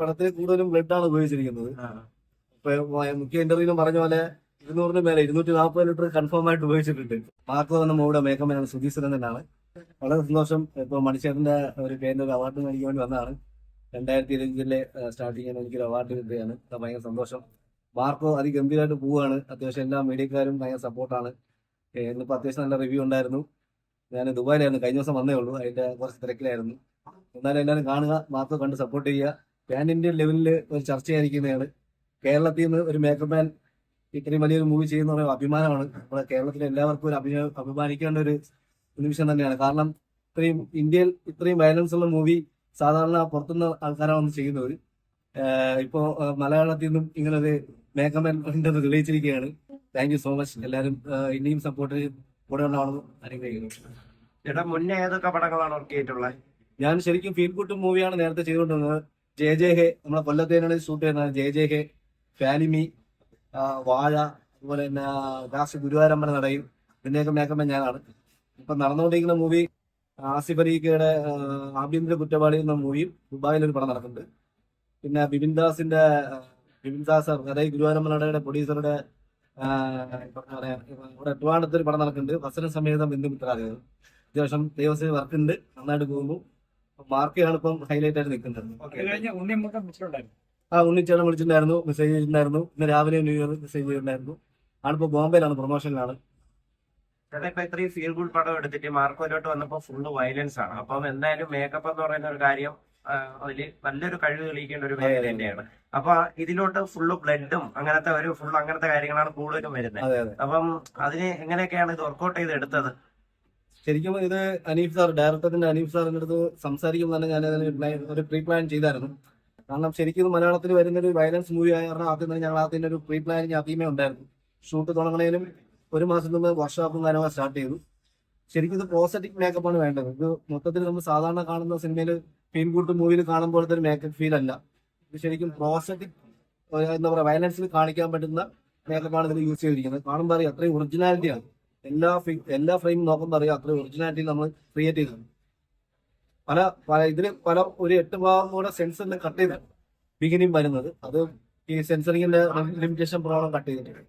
പടത്തിൽ കൂടുതലും ബ്ലഡ് ആണ് ഉപയോഗിച്ചിരിക്കുന്നത് ഇപ്പൊ മുഖ്യ ഇന്റർവ്യൂലും പറഞ്ഞ പോലെ ഇരുന്നൂറിന് മേലെ ഇരുന്നൂറ്റി നാൽപ്പത് ലിറ്റർ കൺഫേം ആയിട്ട് ഉപയോഗിച്ചിട്ടുണ്ട്. മാർക്ക് വന്ന മൂടെ മേക്കമ്മനാണ് സുധീശ്വരൻ തന്നെയാണ് വളരെ സന്തോഷം. ഇപ്പൊ മണിച്ചേട്ടന്റെ ഒരു പേരിന്റെ ഒരു അവാർഡ് മേടിക്കാൻ വേണ്ടി വന്നതാണ്. രണ്ടായിരത്തി ഇരുപത്തിലെ സ്റ്റാർട്ടിങ്ങിന് എനിക്കൊരു അവാർഡ് കിട്ടുകയാണ് ഭയങ്കര സന്തോഷം. മാർക്കോ അതിഗംഭീരമായിട്ട് പോവുകയാണ്. അത്യാവശ്യം എല്ലാ മീഡിയക്കാരും ഭയങ്കര സപ്പോർട്ടാണ് ഇന്നിപ്പോ അത്യാവശ്യം നല്ല റിവ്യൂ ഉണ്ടായിരുന്നു. ഞാൻ ദുബായിലായിരുന്നു. കഴിഞ്ഞ ദിവസം വന്നേ ഉള്ളൂ. അതിന്റെ കുറച്ച് തിരക്കിലായിരുന്നു. എന്നാലും എല്ലാവരും കാണുക മാർക്കോ കണ്ട് സപ്പോർട്ട് ചെയ്യുക. പാൻ ഇന്ത്യൻ ലെവലിൽ ഒരു ചർച്ചയായിരിക്കുന്നതാണ്. കേരളത്തിൽ നിന്ന് ഒരു മേക്കപ്പ് മാൻ ഇത്രയും വലിയൊരു മൂവി ചെയ്യുന്ന പറയുന്നത് അഭിമാനമാണ്. നമ്മുടെ കേരളത്തിലെ എല്ലാവർക്കും ഒരു അഭിമാ അഭിമാനിക്കേണ്ട ഒരു നിമിഷം തന്നെയാണ്. കാരണം ഇത്രയും ഇന്ത്യയിൽ ഇത്രയും വയലൻസ് ഉള്ള മൂവി സാധാരണ പുറത്തുനിന്ന് ആൾക്കാരാണ് ചെയ്യുന്നത് ഇപ്പോൾ ഇപ്പോ മലയാളത്തിൽ നിന്നും ഇങ്ങനൊരു മേക്കമാൻ ഉണ്ടെന്ന് തെളിയിച്ചിരിക്കുകയാണ്. താങ്ക് യു സോ മച്ച് എല്ലാവരും ഇനിയും സപ്പോർട്ട് കൂടെ ഉണ്ടാവണമെന്ന് അനുഗ്രഹിക്കുന്നു ചേട്ടാ മുന്നേ ഏതൊക്കെ പടങ്ങളാണ് വർക്ക് ചെയ്തിട്ടുള്ളത് ഞാൻ ശരിക്കും ഫീൽ ഗുഡ് മൂവിയാണ് നേരത്തെ ചെയ്തുകൊണ്ടിരുന്നത്. ജെ ജെ ഹെ. നമ്മളെ കൊല്ലത്തേനാണ് ഷൂട്ട് ചെയ്യുന്നത്. ജെ ജെ ഹെ. ഫാലിമി വാഴ അതുപോലെ തന്നെ ദാസ് ഗുരുവാരമ്പല നടയും. ഇതിന്റെയൊക്കെ മേക്കമ്മ ഞാനാണ്. ഇപ്പൊ നടന്നുകൊണ്ടിരിക്കുന്ന മൂവി ആസിഫ് അലീഖയുടെ ആഭ്യന്തര കുറ്റവാളി എന്ന മൂവിയും ദുബായിൽ ഒരു പടം നടക്കുന്നുണ്ട്. പിന്നെ ബിപിൻ ദാസിന്റെ ബിബിൻ ദാസ് അതായത് ഗുരുവായൂരമ്പല നടയുടെ പ്രൊഡ്യൂസറുടെ ഇവിടെ ട്രിവാണ്ടത്ത് ഒരു പടം നടക്കുന്നുണ്ട്. വസന സമേതം ബന്ധുമിത്രാദികൾ. അത്യാവശ്യം ദൈവത്തിന് വർക്കുണ്ട് നന്നായിട്ട് പോകുന്നു. മാർക്കാണ് ഇപ്പം ഹൈലൈറ്റ് ആയിട്ട് നിൽക്കുന്നത്. ആ ഉണ്ണിച്ചേട്ടൻ വിളിച്ചിട്ടുണ്ടായിരുന്നു മെസ്സേജ് ചെയ്തിട്ടുണ്ടായിരുന്നു ഇന്ന് രാവിലെ ന്യൂ ഇയർ മെസ്സേജ് ചെയ്തിട്ടുണ്ടായിരുന്നു. ആണിപ്പോ ബോംബെയിലാണ് പ്രൊമോഷനിലാണ് ചേട്ടാ ഇപ്പൊ ഇത്രയും ഫീൽ ഗുഡ് പടം എടുത്തിട്ട് മാർക്കോയിലോട്ട് വന്നപ്പോ ഫുള്ള് വയലൻസ് ആണ്. അപ്പം എന്തായാലും മേക്കപ്പ് എന്ന് പറയുന്ന ഒരു കാര്യം അതിൽ നല്ലൊരു കഴിവ് തെളിയിക്കേണ്ട ഒരു മേഖല തന്നെയാണ്. അപ്പൊ ഇതിലോട്ട് ഫുള്ള് ബ്ലഡും അങ്ങനത്തെ ഒരു ഫുൾ അങ്ങനത്തെ കാര്യങ്ങളാണ് കൂടുതലും വരുന്നത്. അപ്പം അതിന് എങ്ങനെയൊക്കെയാണ് ഇത് വർക്ക്ഔട്ട് ചെയ്ത് എടുത്തത് ശരിക്കും ഇത് അനീഫ് സാർ ഡയറക്ടറിന്റെ അനീഫ് സാറിന്റെ അടുത്ത് സംസാരിക്കുമ്പോൾ തന്നെ ഞാൻ അതിന് ഒരു പ്രീ പ്ലാൻ ചെയ്തായിരുന്നു. കാരണം ശരിക്കും മലയാളത്തിൽ വരുന്ന ഒരു വയലൻസ് മൂവി ആയ ആദ്യം തന്നെ ഞങ്ങൾ ആദ്യം ഒരു പ്രീ പ്ലാനിങ് ആദ്യമേ ഉണ്ടായിരുന്നു. ഷൂട്ട് തുടങ്ങണേലും ഒരു മാസം മുമ്പ് വർക്ക്ഷോപ്പും കാര്യങ്ങൾ സ്റ്റാർട്ട് ചെയ്തു. ശരിക്കും ഇത് പ്രോസറ്റിക് മേക്കപ്പ് ആണ് വേണ്ടത്. ഇത് മൊത്തത്തിൽ നമ്മൾ സാധാരണ കാണുന്ന സിനിമയിൽ ഗുഡ് മൂവിയിൽ കാണുമ്പോഴത്തെ ഒരു മേക്കപ്പ് ഫീൽ അല്ല. ഇത് ശരിക്കും പ്രോസറ്റിക് എന്താ പറയുക വയലൻസിൽ കാണിക്കാൻ പറ്റുന്ന മേക്കപ്പാണ് ഇതിൽ യൂസ് ചെയ്തിരിക്കുന്നത്. കാണുമ്പോൾ അറിയാം അത്രയും ഒറിജിനാലിറ്റിയാണ് എല്ലാ എല്ലാ ഫ്രെയിം നോക്കുമ്പോൾ അറിയാം അത്രയും ഒറിജിനാലിറ്റി നമ്മൾ ക്രിയേറ്റ് ചെയ്തത് പല പല ഇതിന് പല ഒരു എട്ട് ഭാഗം കൂടെ സെൻസറിൽ കട്ട് ചെയ്ത് ബിഗിനിങ് വരുന്നത്. അത് ഈ സെൻസറിങ്ങിന്റെ ലിമിറ്റേഷൻ പ്രോബ്ലം കട്ട് ചെയ്തിട്ടുണ്ട്.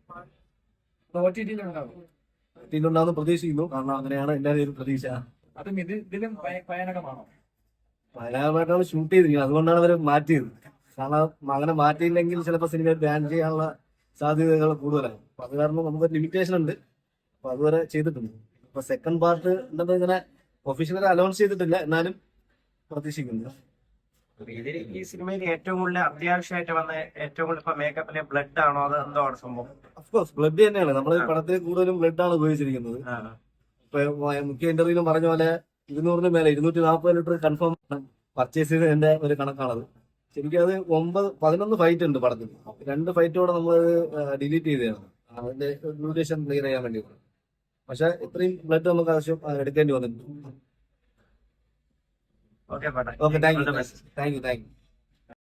ഇതിലുണ്ടാവുന്ന പ്രതീക്ഷിക്കുന്നു. കാരണം അങ്ങനെയാണ് എന്റെ ഒരു പ്രതീക്ഷ. അതും ഇത് ഇതിലും ഷൂട്ട് ചെയ്തിരിക്കുന്നത്. അതുകൊണ്ടാണ് അവർ മാറ്റിയത്. കാരണം അങ്ങനെ മാറ്റിയില്ലെങ്കിൽ ചിലപ്പോൾ സിനിമ ബാൻ ചെയ്യാനുള്ള സാധ്യതകൾ കൂടുതലാണ് അത് കാരണം നമുക്ക് ലിമിറ്റേഷൻ ഉണ്ട്. അപ്പൊ അതുവരെ ചെയ്തിട്ടുണ്ട്. ഇപ്പൊ സെക്കൻഡ് പാർട്ട് എന്താ ഇങ്ങനെ ഒഫീഷ്യലി അനൗൺസ് ചെയ്തിട്ടില്ല. എന്നാലും പ്രതീക്ഷിക്കുന്നു. ഇതിൽ ഈ സിനിമയിൽ ഏറ്റവും കൂടുതൽ അത്യാവശ്യമായിട്ട് വന്ന ഏറ്റവും കൂടുതൽ ഇപ്പൊ മേക്കപ്പിലെ ബ്ലഡ് ആണോ അത് എന്തോ ആണ് സംഭവം? അഫ്കോഴ്സ് ബ്ലഡ് തന്നെയാണ്. നമ്മൾ പടത്തിൽ കൂടുതലും ബ്ലഡ് ആണ് ഉപയോഗിച്ചിരിക്കുന്നത്. ഇപ്പൊ മുഖ്യ ഇന്റർവ്യൂലും പറഞ്ഞ പോലെ ഇരുന്നൂറിന് മേലെ ഇരുന്നൂറ്റി നാൽപ്പത് ലിറ്റർ കൺഫേം ആണ് പർച്ചേസ് ചെയ്ത് എന്റെ ഒരു കണക്കാണത്. ശരിക്കും അത് ഒമ്പത് പതിനൊന്ന് ഫൈറ്റ് ഉണ്ട് പടത്തിൽ. രണ്ട് ഫൈറ്റോടെ നമ്മൾ ഡിലീറ്റ് ചെയ്തതാണ്. അതിന്റെ ഡ്യൂറേഷൻ ക്ലിയർ ചെയ്യാൻ വേണ്ടി. പക്ഷെ ഇത്രയും ബ്ലഡ് നമുക്ക് ആവശ്യം എടുക്കേണ്ടി വന്നിട്ടുണ്ട്. Okay thank you thank you thank you